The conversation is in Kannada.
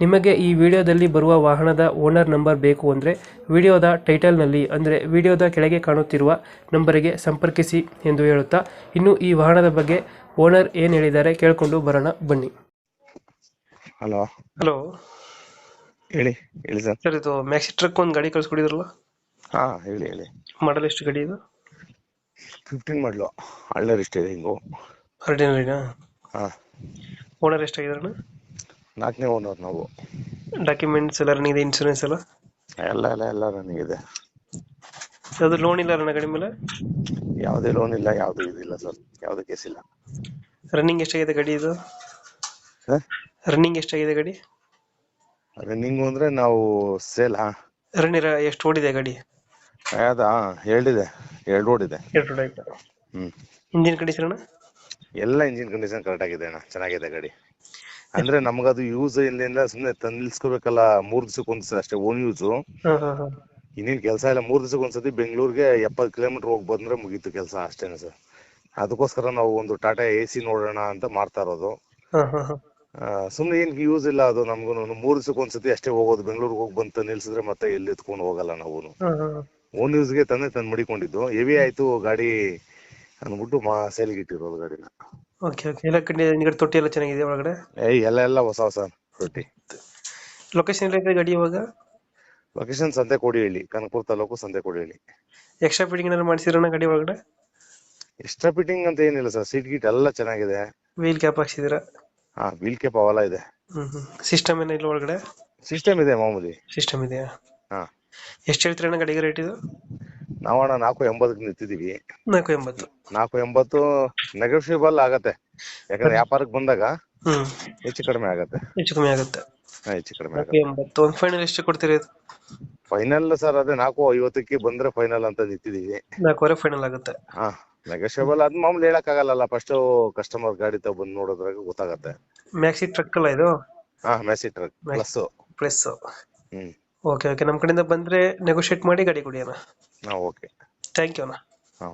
ನಿಮಗೆ ಈ ವಿಡಿಯೋದಲ್ಲಿ ಬರುವ ವಾಹನದ ಓನರ್ ನಂಬರ್ ಬೇಕು ಅಂದರೆ ವಿಡಿಯೋದ ಟೈಟಲ್ನಲ್ಲಿ ಅಂದರೆ ವಿಡಿಯೋದ ಕೆಳಗೆ ಕಾಣುತ್ತಿರುವ ನಂಬರಿಗೆ ಸಂಪರ್ಕಿಸಿ ಎಂದು ಹೇಳುತ್ತಾ ಇನ್ನು ಈ ವಾಹನದ ಬಗ್ಗೆ ಓನರ್ ಏನು ಹೇಳಿದ್ದಾರೆ ಕೇಳಿಕೊಂಡು ಬರೋಣ ಬನ್ನಿ. ಹಲೋ. ಹಲೋ. ಹೇಳಿ ಹೇಳಿ ಸರ್. ಸರ್ ಇದು ಮ್ಯಾಕ್ಸಿ ಟ್ರಕ್ ಒಂದು ಗಾಡಿ ಕಳಿಸ್ಕೊಡಿದ್ರಲ್ಲ? ಹಾ ಹೇಳಿ ಹೇಳಿ. ಮಾಡಲ್ ಎಷ್ಟು ಗಾಡಿ ಇದು? ಫಿಫ್ಟೀನ್ ಮಾಡಲು ಹಳ್ಳ ಇದೆ ಹಿಂಗು. ಹರ್ಡಿನ ಹಾಂ. ಓನರ್ ಎಷ್ಟಾಗಿದಾರಣ ನಾಲ್ಕನೇ ಓನರ್ ನಾವು. ಡಾಕ್ಯುಮೆಂಟ್ಸ್ ಎಲ್ಲ ರನ್ನಿಂಗ್ ಇದೆ ಇನ್ಸೂರೆನ್ಸ್ ಎಲ್ಲ? ಎಲ್ಲ ಎಲ್ಲ ಎಲ್ಲ ನನಗಿದೆ ಯಾವುದು ಲೋನ್ ಇಲ್ಲ ಅಣ್ಣ ಗಾಡಿ ಮೇಲೆ? ಯಾವುದೇ ಲೋನ್ ಇಲ್ಲ ಯಾವುದು ಇದಿಲ್ಲ ಸರ್ ಯಾವುದೂ ಕೇಸ್ ಇಲ್ಲ. ರನ್ನಿಂಗ್ ಎಷ್ಟಾಗಿದೆ ಗಾಡಿ ಇದು? ಸರ್ ರನ್ನಿಂಗ್ ಎಷ್ಟಾಗಿದೆ ಗಾಡಿ? ರನ್ನಿಂಗ್ ಅಂದ್ರೆ ನಾವು ಸೇಲ್ ಹಾ. ರನ್ನಿಂಗ್ ಎಷ್ಟು ಓಡಿದೆ ಗಾಡಿ? ಅದಾ ಹೇಳಿದೆ ಎರಡು ಓಡಿದೆ. ಎರಡು ಆಯ್ತು? ಹ್ಮ್. ಇಂಜಿನ್ ಕಂಡೀಷನ್ ಅಣ್ಣ? ಎಲ್ಲ ಇಂಜಿನ್ ಕಂಡೀಷನ್ ಕರೆಕ್ಟ್ ಆಗಿದೆ ಅಣ್ಣ. ಚೆನ್ನಾಗಿದೆ ಗಾಡಿ. ಅಂದ್ರೆ ನಮಗದು ಯೂಸ್ ಇಲ್ಲಿಂದ ಸುಮ್ನೆ ತಂದ್ ನಿಲ್ಸ್ಕೋಬೇಕಲ್ಲ ಮೂರ್ ದಿವಸಕ್ಕೆ ಒಂದ್ಸಲ ಅಷ್ಟೇ ಓನ್ ಯೂಸ್ ಇನ್ನೇನ್ ಕೆಲಸ ಇಲ್ಲ ಮೂರ್ ದಿವಸಕ್ಕೆ ಒಂದ್ಸತಿ ಬೆಂಗಳೂರಿಗೆ ಎಪ್ಪತ್ತು ಕಿಲೋಮೀಟರ್ ಹೋಗಿ ಬಂದ್ರೆ ಮುಗೀತು ಕೆಲಸ ಅಷ್ಟೇನೆ ಸರ್ ಅದಕ್ಕೋಸ್ಕರ ನಾವು ಒಂದು ಟಾಟಾ ಎ ಸಿ ನೋಡೋಣ ಅಂತ ಮಾಡ್ತಾ ಇರೋದು. ಸುಮ್ನೆ ಏನ್ ಯೂಸ್ ಇಲ್ಲ ಅದು ನಮ್ಗೂ ಮೂರ್ ದಿವಸಕ್ಕೆ ಒಂದ್ಸತಿ ಅಷ್ಟೇ ಹೋಗೋದು. ಬೆಂಗಳೂರಿಗೆ ಹೋಗಿ ಬಂತ ನಿಲ್ಸಿದ್ರೆ ಮತ್ತೆ ಎಲ್ಲಿ ಎತ್ಕೊಂಡು ಹೋಗಲ್ಲ ನಾವು ಓನ್ ಯೂಸ್ಗೆ ತಂದೆ ತಂದು ಮಡಿಕೊಂಡಿದ್ದು. ಹೆವಿ ಆಯ್ತು ಗಾಡಿ ಅನ್ಬಿಟ್ಟು ಮಾ ಸೇಲ್ಗೆ ಇಟ್ಟಿರೋದು ಗಾಡಿನ. ಓಕೆ ಓಕೆ ಎಲ್ಲ ಕಡೆ ನಿಗಡಿ ತೊಟ್ಟಿ ಎಲ್ಲ ಚೆನ್ನಾಗಿದೆ ಒಳಗಡೆ? ಏ ಎಲ್ಲ ಎಲ್ಲ ಹೊಸ ಹೊಸ ರೊಟ್ಟಿ ಲೊಕೇಶನ್ ಎಲ್ಲಿದೆ ಗಾಡಿ ಇವಾಗ? ಲೊಕೇಶನ್ ಸಂತೆ ಕೋಡಿಹಳ್ಳಿ ಕನಕಪುರ ತಾಲೂಕು ಸಂತೆ ಕೋಡಿಹಳ್ಳಿ ಎಕ್ಸ್ಟ್ರಾ ಫಿಟ್ಟಿಂಗ್ ಏನಾದ್ರು ಮಾಡಿಸಿರೋಣ ಗಾಡಿ ಒಳಗಡೆ? ಎಕ್ಸ್ಟ್ರಾ ಫಿಟ್ಟಿಂಗ್ ಅಂತ ಏನಿಲ್ಲ ಸರ್ ಸೀಟ್ ಗೀಟ್ ಎಲ್ಲ ಚೆನ್ನಾಗಿದೆ. ವೀಲ್ ಕ್ಯಾಪ್ ಹಾಕ್ಸಿದ್ದೀರಾ? ಹಾ ವೀಲ್ ಕ್ಯಾಪ್ ಅವೆಲ್ಲ ಇದೆ. ಹ್ಮ್ ಸಿಸ್ಟಮ್ ಏನಿಲ್ಲ ಒಳಗಡೆ? ಸಿಸ್ಟಮ್ ಇದೆ ಮಾಮೂಲಿ. ಸಿಸ್ಟಮ್ ಇದೆಯಾ? ಹಾ. ಎಷ್ಟು ಹೇಳ್ತೀರ ಅಣ್ಣ ಗಾಡಿಗೆ ರೇಟ್ ಇದು? ನಾವಣ್ಣ ನಾಲ್ಕು ಎಂಬತ್ತಕ್ಕೆ ನಿಂತಿದೀವಿ ನಾಲ್ಕು ಎಂಬತ್ತು. ನಾಲ್ಕು ಎಂಬತ್ತು ನೆಗೋಷಿಯಬಲ್ ಆಗತ್ತೆ. ಯಾಕಂದ್ರೆ ವ್ಯಾಪಾರಕ್ಕೆ ಬಂದಾಗ ಹ್ಮ್. ಹೆಚ್ಚು ಕಡಿಮೆ ಆಗತ್ತೆ. ಹೆಚ್ಚು ಕಮ್ಮಿ ಆಗುತ್ತೆ. ಹಾ, ಹೆಚ್ಚು ಕಡಿಮೆ ನಾಲ್ಕು ಆಗತ್ತೆ. ಎಂಬತ್ತು. ಒಂದು ಫೈನಲ್ ಎಷ್ಟು ಕೊಡ್ತೀರಿ ಇದು ಫೈನಲ್ ಸರ್ ಅದೇ ನಾಲ್ಕು ಐವತ್ತಕ್ಕೆ ಬಂದ್ರೆ ಫೈನಲ್ ಅಂತ ನಿಂತಿದೀವಿ ನಾಲ್ಕೂವರೆ ಫೈನಲ್ ಆಗುತ್ತೆ. ಹಾ ನೆಗೋಷಿಯಬಲ್ ಅದ್ ಮಾಮೂಲಿ ಹೇಳಕ್ ಆಗಲ್ಲ ಫಸ್ಟ್ ಕಸ್ಟಮರ್ ಗಾಡಿ ತಗೊಂಡ್ ಬಂದ್ ನೋಡೋದ್ರಾಗ ಗೊತ್ತಾಗತ್ತೆ. ಮ್ಯಾಕ್ಸಿ ಟ್ರಕ್ ಅಲ್ಲ ಇದು? ಹಾ messy truck plus plus hmm. Okay okay ನಮ್ಮ ಕಡೆಯಿಂದ ಬಂದ್ರೆ ನೆಗೋಷಿಯೇಟ್ ಮಾಡಿ ಗಾಡಿ ಕೊಡಿ ಅಣ್ಣ ಹಾ ಓಕೆ ಥ್ಯಾಂಕ್ ಯು ಅಣ್ಣ. ಹಾ.